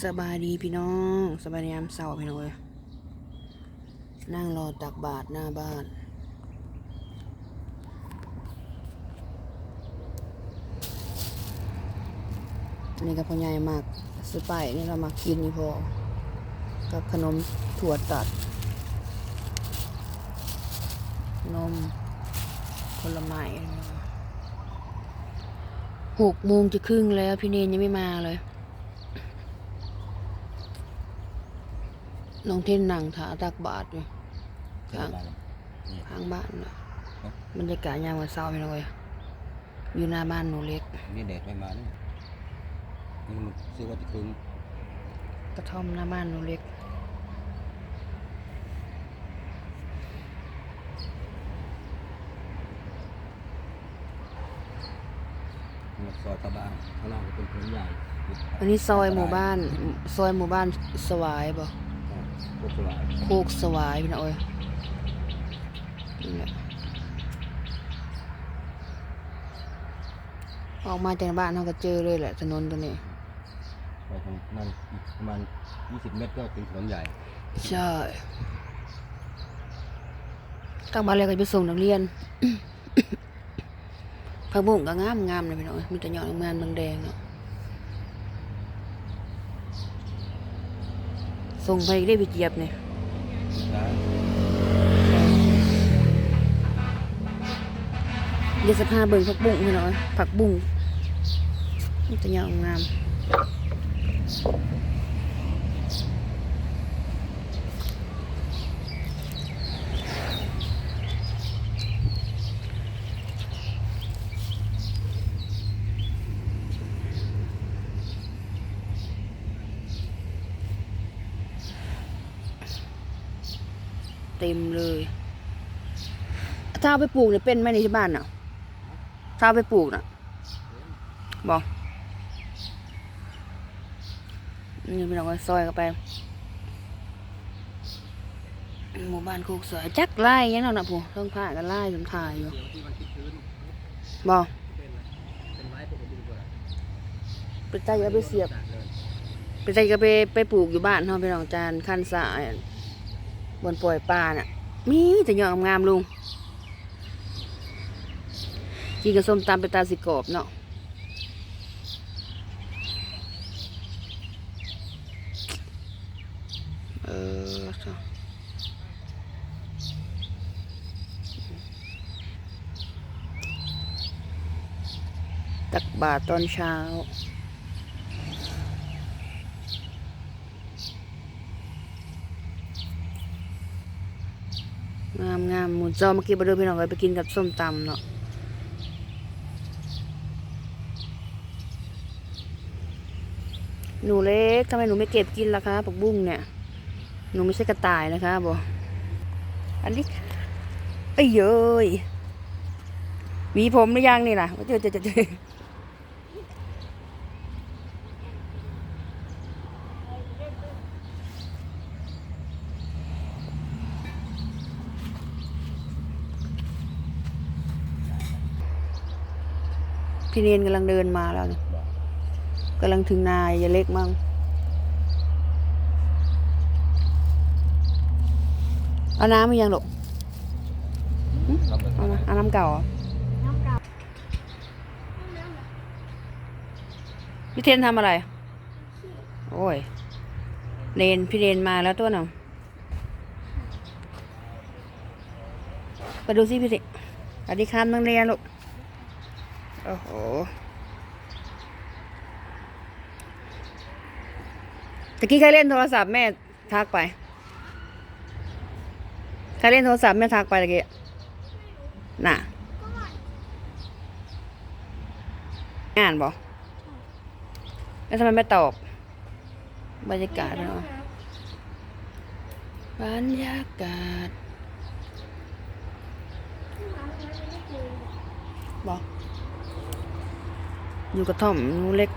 สบายดีพี่น้องสบายดียามเสาร์พี่น้องเอ้ยนั่งรอตักบาทหน้าบ้าน นี่ก็พ่อใหญ่มากซื้อไปนี่เรามากินนี่พอ กับขนมถั่วตัด นมผลไม้หกโมงจะครึ่งแล้วพี่เนนยังไม่มาเลย น้องเท่นนั่งถาตักบาทอยู่เจออะไรล่ะนี่ข้างบ้านน่ะบรรยากาศยามวันเสาร์พี่น้องเอ้ยอยู่หน้าบ้านหนูเล็กนี่แดดไม่มาเนี่ยนี่มันซื้อว่าจะคืนกระท่อมหน้าบ้านหนูเล็กมันซอยตะบ้างข้างล่างก็เป็นพื้นใหญ่อันนี้ซอยหมู่บ้าน ซอยหมู่บ้านสวายบ่ พวกสลายโคกสวายพี่น้องเอ้ยนี่แหละออกมาจากบ้านเขาก็เจอเลยแหละถนนตัวนี้ไปทางนั้นอีกประมาณ20 เมตรก็ถึงถนนใหญ่ ใช่ตั้งบ้านเลยก็ไปส่งนักเรียน ผักบุ้งก็งามงามเลยพี่น้องเอ้ยมีแต่ยอดงามๆแดงๆเนาะ ส่งไปได้พี่เจี๊ยบเนี่ยเดี๋ยวสภาเบิ่งผักบุ้งพี่น้องเอ้ยผักบุ้งมีแต่ยาวงาม เต็มเลยถ้าเอาไปปลูกเนี่ยเป็นไหมในที่บ้านน่ะถ้าเอาไปปลูกน่ะบอกนี่พี่น้องก็ซอยกันไป หมู่บ้านโคกสวยจักไล่ยังเนาะนะผู้ต้องผ่ากันไล่สมถ่ายอยู่บอกไปใจก็ไปเสียบ ไปใจก็ไปไปปลูกอยู่บ้านเนาะพี่น้องจานขั้นสาย บนปล่อยปลาน่ะ มีแต่ยอดงามลุงกินกับส้มตำเป็นตาสิกรอบเนาะเออตักบาตรตอนเช้า งามงามหมูจอเมื่อกี้ไปดูพี่น้องไปไปกินกับส้มตำเนาะหนูเล็กทำไมหนูไม่เก็บกินล่ะคะผักบุ้งเนี่ย หนูไม่ใช่กระต่ายนะคะบออันนี้ไอ้เย้ยหวีผมหรือยังนี่ล่ะเจอเจอเจอ พี่เนียนกำลังเดินมาแล้วนี่กำลังถึงนายยายเล็กมั่งเอาน้ำมายังลูกรับเลยเอามาเอาน้ำเก่าเหรอพี่เทนทำอะไร โอ้ยเรนพี่เรนมาแล้วตัวหนึ่งไปดูสิพี่เรนสวัสดีครับนักเรียนลูก โอ้โหตะกี้ใครเล่นโทรศัพท์แม่ทักไปใครเล่นโทรศัพท์แม่ทักไปตะกี้น่ะอ่านบอกแล้วทำไมไม่ตอบบรรยากาศเนาะบรรยากาศบอก อยู่กระท่อมหนูเล็ก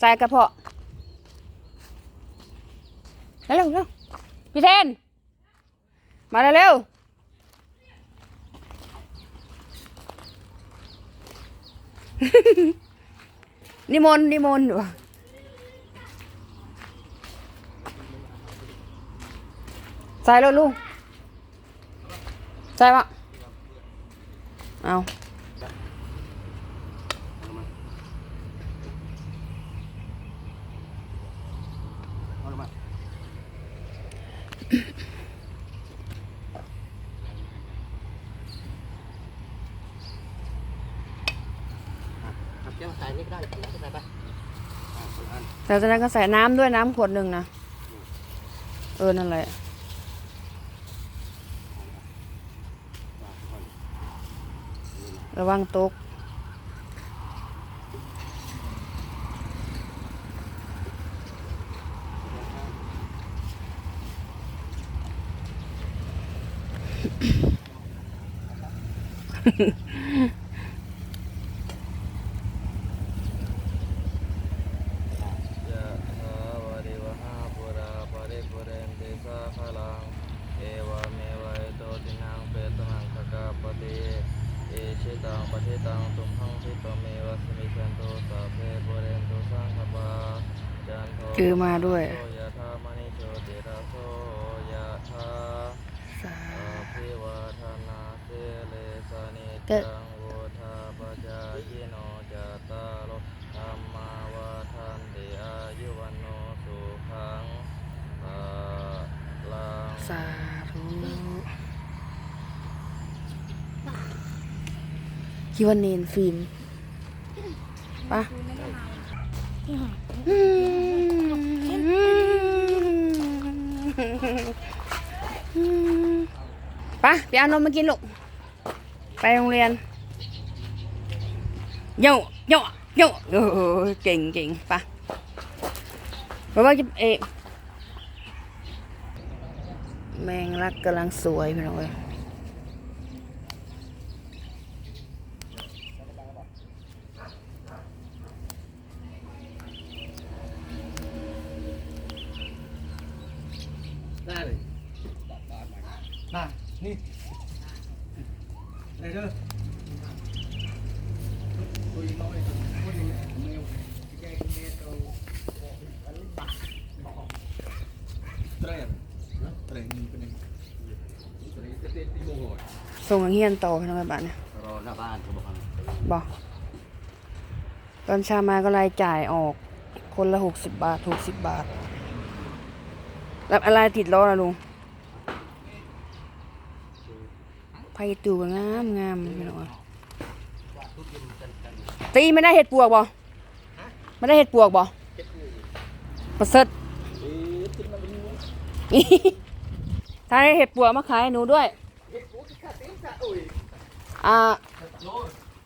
ใส่กระเพาะเร็วเร็วพี่เทน มาเร็วๆนิมนต์นิมนต์วะใส่แล้วลุงใส่ปะเอาลงมาอะเอาเจ้าใส่นี่ก็ได้เอาใส่ไปอ่ะคนละอันแต่จากนั้นก็ใส่น้ำด้วยน้ำขวดหนึ่งนะ เออ นั่นแหละระวังตกยะถาวะริวหาปุราปริปุเรนติสาคลัง เอวะเมวะอิโตตินังเปตนังขกาปฏิเอชิตังปฏิตังตุมหังคิปะเมวะสมิชันโตสัพเพปุเรนตุสังคปาจันโท คือมาด้วย โสยะธามณิโชติระโสยะธา สา อภิวาทนาเสเลสนิ ก็ จังวุธาปจายโนจตารโลธรรมา วาทันติอายุวันโนสุขังภาลังสาธุคิดว่าเนนฟิล์มปะ ปะไปเอานมมากินลูก ไปโรงเรียนโยโยโยโอ้เก่งเก่งปะบอกว่าจะเอแมงลักกำลังสวยพี่น้องเอ้ย ได้เลยมานี่ได้ เด้อคุยน้อยคุยเมลแกเมลตัวเตรนเตรนนี่เป็นยังเตรนเตรนที่โมโหส่งนักเรียนต่อพี่น้องเอ้ยบ้านเนี่ยรอหน้าบ้านเขาบอกกันบอกตอนเช้ามาก็รายจ่ายออกคนละหกสิบบาทหกสิบบาท แล้วอะไรติดล้อล่ะลุง ไผ่ตูก็งามงามพี่น้องเอ้ยตีไม่ได้เห็ดปวกบ่ไม่ได้เห็ดปวกบ่ประเสริฐถ้าได้เห็ดปวกมาขายให้หนูด้วยอ่า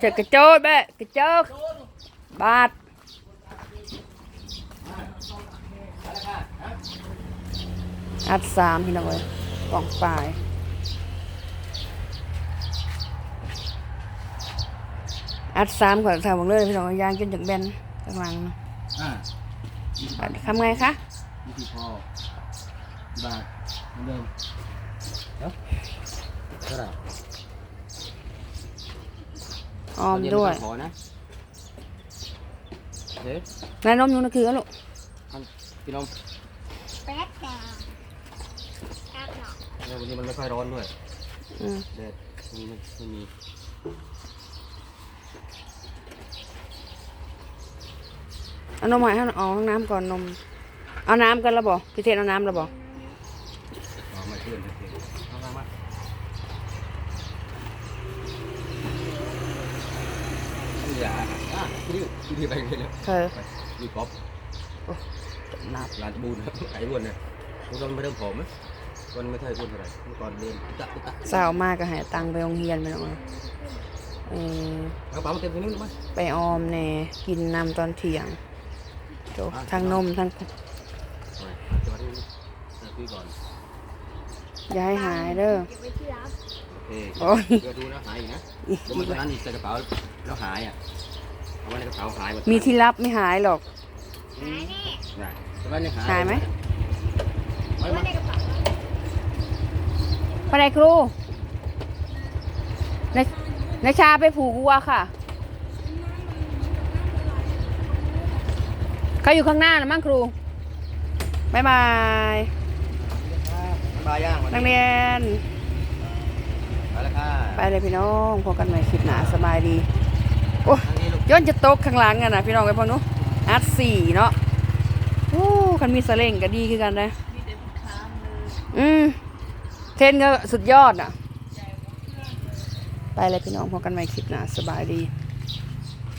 เจ็ดกระโจดแม่กระโจกบาทอัดสามพี่น้องเลยกล่องปลาย อัดสามก่อนสามหมดเลยพี่น้องยางจนจากแบนข้างหลังอ่าอะทำไงคะวิธีพอบาทเหมือนเดิมเนาะเท่าไหร่ออมด้วยขอนะเด็ดนายนมอยู่นะคือกันลูกพี่น้องแป๊ดดาวแป๊ดดาวเนี่ยวันนี้มันไม่ค่อยร้อนด้วยอืมแดดมันไม่ไม่ เอานมใหม่ให้เอาห้องน้ำก่อนนม เอาน้ำกันแล้วบอกพี่เทนเอาน้ำแล้วบอกอ๋อไม่เพื่อนโอเคเอามามาเหลืออะพี่ดิวพี่ดิวไปเลยเลยเคยไปมีก๊อฟนับร้านบูนครับไอ้อ้วนเนี่ยเมื่อก่อนไม่ได้ผอมไหมก่อนไม่ค่อยอ้วนเท่าไหร่เมื่อก่อนเรียนตุ๊กตะตุ๊กตะสาวมากก็หายตังค์ไปโรงเรียนไปหน่อยเออเอากระเป๋ามาเต็มตรงนี้หรือไม่ไปออมแน่กินน้ำตอนเที่ยง โจทั้งนมทั้งไม่จะมาที่นี่คุยก่อนอย่าให้หายเด้อเก็บไว้ที่ร้านโอเคโอ้ยเดี๋ยวดูนะหายอีกนะเดี๋ยวมันตอนนั้นใส่กระเป๋าแล้วหายอะเอาไว้ในกระเป๋าหายหมดมีที่รับไม่หายหรอกหายแน่นะแต่ว่ายังหายหายไหมไม่ไว้ไม่ในกระเป๋าไปไหนครูในในชาไปผูกวัวค่ะ เขาอยู่ข้างหน้านะมั้งครูบายบายบายย่างวันนักนี้เรียน ไปแล้วค่ะ ไปเลยพี่น้องพบกันใหม่คลิปหนาสบายดี โอ้ทางนี้ลูกย้อนจะตกข้างหลังกันนะพี่น้องไปพอนุอาร์ตสี่เนาะโอ้คันมีสเล่งก็ดีคือกันนะ อืมเทรนก็สุดยอดอะ ไปเลยพี่น้องพบกันใหม่คลิปหนาสบายดี